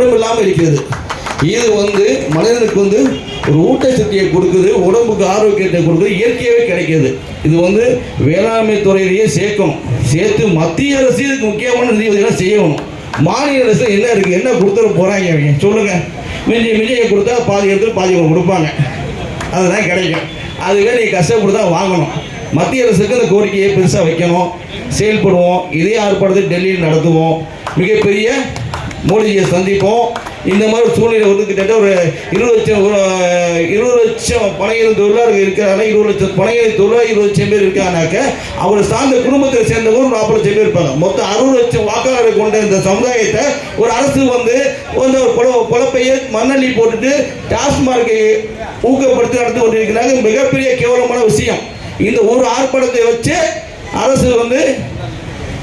கலப்படம் இல்லாமல் இருக்கிறது. இது வந்து மனிதனுக்கு வந்து ஒரு ஊட்டச்சக்தியை கொடுக்குது உடம்புக்கு ஆரோக்கியத்தை கொடுக்குது இயற்கையாகவே கிடைக்கிது. இது வந்து வேளாண்மை துறையிலேயே சேர்க்கணும் சேர்த்து மத்திய அரசு இதுக்கு முக்கியமான நிதி செய்யணும். மாநில அரசு என்ன இருக்குது என்ன கொடுத்துட போகிறாங்க அவங்க சொல்லுங்கள் மிஞ்சி மிஞ்சியை கொடுத்தா பாதி எடுத்து பாதி கொடுப்பாங்க. அதுதான் கிடைக்கும். அதுவே நீ கஷ்டப்பட்டு தான் வாங்கணும். மத்திய அரசுக்கு அந்த கோரிக்கையை பெருசாக வைக்கணும். செயல்படுவோம். இதே ஆர்ப்பாட்டத்தை டெல்லியில் நடத்துவோம். மிகப்பெரிய மோடிஜியை சந்திப்போம். இந்த மாதிரி சூழ்நிலை வந்து கிட்டத்தட்ட ஒரு இருபது லட்சம் ஒரு, இருபது லட்சம் பனையில தொழிலாளர்கள் இருக்கிறாங்க. இருபது லட்சம் பனையில தொழிலாளர் இருபது லட்சம் பேர் இருக்காங்கனாக்க அவர் சார்ந்த குடும்பத்தை சேர்ந்தவங்க ஒரு நாற்பது லட்சம் பேர் இருப்பாங்க. மொத்தம் அறுபது லட்சம் வாக்காளரை கொண்ட இந்த சமுதாயத்தை ஒரு அரசு வந்து வந்து ஒரு பொல பொழப்பையை மண்ணள்ளி போட்டுட்டு டாஸ்மார்க்கை ஊக்கப்படுத்தி நடத்தி கொண்டிருக்கிறாங்க. மிகப்பெரிய கேவலமான விஷயம். இந்த ஒரு ஆர்ப்பாட்டத்தை வச்சு அரசு வந்து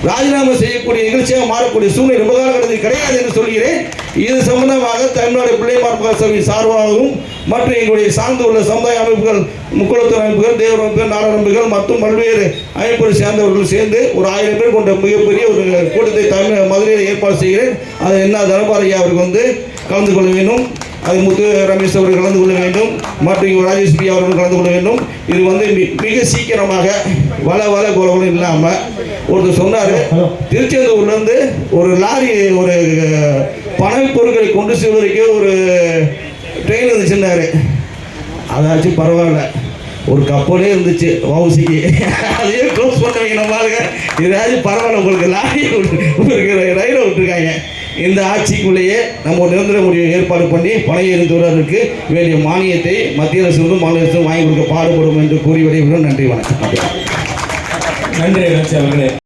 ராஜினாமா செய்யக்கூடிய நிகழ்ச்சியாக மாறக்கூடிய சூழ்நிலை ரொம்ப காலகட்டத்தில் கிடையாது என்று சொல்கிறேன். இது சம்பந்தமாக தமிழ்நாடு பிள்ளைமார் சபை சார்பாகவும் மற்றும் எங்களுடைய சார்ந்து உள்ள சமுதாய அமைப்புகள் முக்குளத்துறை அமைப்புகள் தேவர் அமைப்புகள் நாடக அமைப்புகள் மற்றும் பல்வேறு அமைப்புகளை சேர்ந்தவர்கள் சேர்ந்து ஒரு ஆயிரம் பேர் கொண்ட மிகப்பெரிய ஒரு கூட்டத்தை தமிழ் மதுரையில் ஏற்பாடு செய்கிறேன். அதை என்ன தனபாரையா அவருக்கு வந்து கலந்து கொள்ள வேண்டும். அது முத்து ரமேஷ் அவர்கள் கலந்து கொள்ள வேண்டும். மற்றும் ராஜேஷ் பி அவர்கள் கலந்து கொள்ள வேண்டும். இது வந்து மிக சீக்கிரமாக வள வள குலகுலம் இல்லாமல் ஒருத்தர் சொன்னார். திருச்செந்தூர்லேருந்து ஒரு லாரி ஒரு பணப் பொருட்களை கொண்டு செல்வதற்கு ஒரு ட்ரெயின் இருந்துச்சுன்னாரு அதாச்சும் பரவாயில்ல. ஒரு கப்பலே இருந்துச்சு வவுசிக்கு. அதையே க்ளோஸ் பண்ண வைக்கணும் பாருங்க. இதாச்சும் பரவாயில்ல உங்களுக்கு லாரி உங்களுக்கு ரயிலை விட்டுருக்காங்க. இந்த ஆட்சிக்குள்ளேயே நம்ம ஒரு நிரந்தர முடிவை ஏற்பாடு பண்ணி பழைய இருந்தவர்களுக்கு வேண்டிய மானியத்தை மத்திய அரசு மாநில அரசு வாங்கி கொடுக்க பாடுபடும் என்று கூறி விடைபெறும் நன்றி வணக்கம். நன்றி ரமேஷ் அவர்களே.